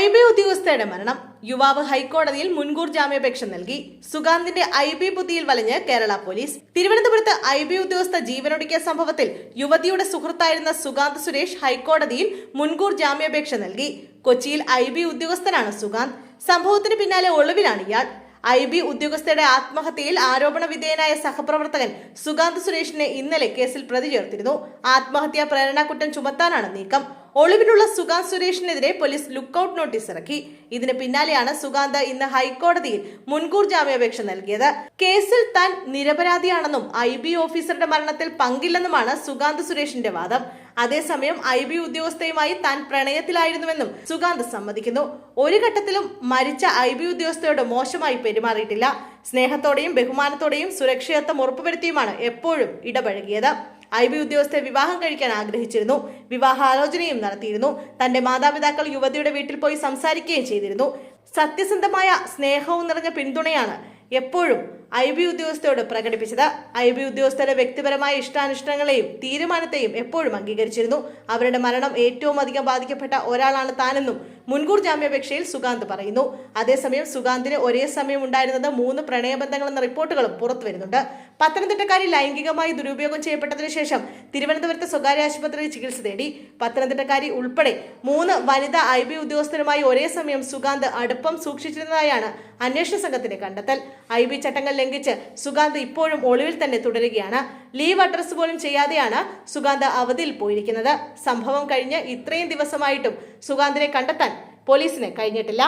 I B ഉദ്യോഗസ്ഥയുടെ മരണം. യുവാവ് ഹൈക്കോടതിയിൽ മുൻകൂർ ജാമ്യാപേക്ഷ നൽകി. സുഗാന്തിന്റെ ഐ ബി ബുദ്ധിയിൽ വലഞ്ഞ് കേരള പോലീസ്. തിരുവനന്തപുരത്ത് ഐ ബി ഉദ്യോഗസ്ഥ ജീവനൊടുക്കിയ സംഭവത്തിൽ യുവതിയുടെ സുഹൃത്തായിരുന്ന സുഗാന്ത് സുരേഷ് ഹൈക്കോടതിയിൽ മുൻകൂർ ജാമ്യാപേക്ഷ നൽകി. കൊച്ചിയിൽ ഐ ബി ഉദ്യോഗസ്ഥനാണ് സുഗാന്ത്. സംഭവത്തിന് പിന്നാലെ ഒളിവിലാണ് ഇയാൾ. ഐ ബി ഉദ്യോഗസ്ഥയുടെ ആത്മഹത്യയിൽ ആരോപണ വിധേയനായ സഹപ്രവർത്തകൻ സുഗാന്ത് സുരേഷിനെ ഇന്നലെ കേസിൽ പ്രതി ചേർത്തിരുന്നു. ആത്മഹത്യാ പ്രേരണാകുറ്റം ചുമത്താനാണ് നീക്കം. ഒളിവിലുള്ള സുഗാന്ത് സുരേഷിനെതിരെ പോലീസ് ലുക്കൌട്ട് നോട്ടീസ് ഇറക്കി. ഇതിന് പിന്നാലെയാണ് സുഗാന്ത് ഇന്ന് ഹൈക്കോടതിയിൽ മുൻകൂർ ജാമ്യാപേക്ഷ നൽകിയത്. കേസിൽ താൻ നിരപരാധിയാണെന്നും ഐ ബി ഓഫീസറുടെ മരണത്തിൽ പങ്കില്ലെന്നുമാണ് സുഗാന്ത് സുരേഷിന്റെ വാദം. അതേസമയം ഐ ബി ഉദ്യോഗസ്ഥയുമായി താൻ പ്രണയത്തിലായിരുന്നുവെന്നും സുഗാന്ത് സമ്മതിക്കുന്നു. ഒരു ഘട്ടത്തിലും മരിച്ച ഐ ബി ഉദ്യോഗസ്ഥയോട് മോശമായി പെരുമാറിയിട്ടില്ല. സ്നേഹത്തോടെയും ബഹുമാനത്തോടെയും സുരക്ഷിതത്വം ഉറപ്പുവരുത്തിയുമാണ് എപ്പോഴും ഇടപഴകിയത്. ഐ ബി ഉദ്യോഗസ്ഥയെ വിവാഹം കഴിക്കാൻ ആഗ്രഹിച്ചിരുന്നു. വിവാഹാലോചനയും നടത്തിയിരുന്നു. തന്റെ മാതാപിതാക്കൾ യുവതിയുടെ വീട്ടിൽ പോയി സംസാരിക്കുകയും ചെയ്തിരുന്നു. സത്യസന്ധമായ സ്നേഹവും നിറഞ്ഞ പിന്തുണയാണ് എപ്പോഴും ഐ ബി ഉദ്യോഗസ്ഥയോട് പ്രകടിപ്പിച്ചത്. ഐ ബി ഉദ്യോഗസ്ഥരുടെ വ്യക്തിപരമായ ഇഷ്ടാനിഷ്ടങ്ങളെയും തീരുമാനത്തെയും എപ്പോഴും അംഗീകരിച്ചിരുന്നു. അവരുടെ മരണം ഏറ്റവും അധികം ബാധിക്കപ്പെട്ട ഒരാളാണ് താനെന്നും മുൻകൂർ ജാമ്യാപേക്ഷയിൽ സുഗാന്ത് പറയുന്നു. അതേസമയം സുഗാന്തിന് ഒരേ സമയം ഉണ്ടായിരുന്നത് മൂന്ന് പ്രണയബന്ധങ്ങളെന്ന റിപ്പോർട്ടുകളും പുറത്തു വരുന്നുണ്ട് പത്തനംതിട്ടക്കാരി ലൈംഗികമായി ദുരുപയോഗം ചെയ്യപ്പെട്ടതിനു ശേഷം തിരുവനന്തപുരത്തെ സ്വകാര്യ ആശുപത്രിയിൽ ചികിത്സ തേടി. പത്തനംതിട്ടക്കാരി ഉൾപ്പെടെ മൂന്ന് വനിതാ ഐ ബി ഉദ്യോഗസ്ഥരുമായി ഒരേ സമയം സുഗാന്ത് അടുപ്പം സൂക്ഷിച്ചിരുന്നതായാണ് അന്വേഷണ സംഘത്തിന്റെ കണ്ടെത്തൽ. ഐ ബി ചട്ടങ്ങൾ ലംഘിച്ച് സുഗാന്ത് ഇപ്പോഴും ഒളിവിൽ തന്നെ തുടരുകയാണ്. ലീവ് അഡ്രസ് പോലും ചെയ്യാതെയാണ് സുഗാന്ത് അവധിയിൽ പോയിരിക്കുന്നത്. സംഭവം കഴിഞ്ഞ് ഇത്രയും ദിവസമായിട്ടും സുഗാന്തിനെ കണ്ടെത്താൻ പോലീസിന് കഴിഞ്ഞിട്ടില്ല.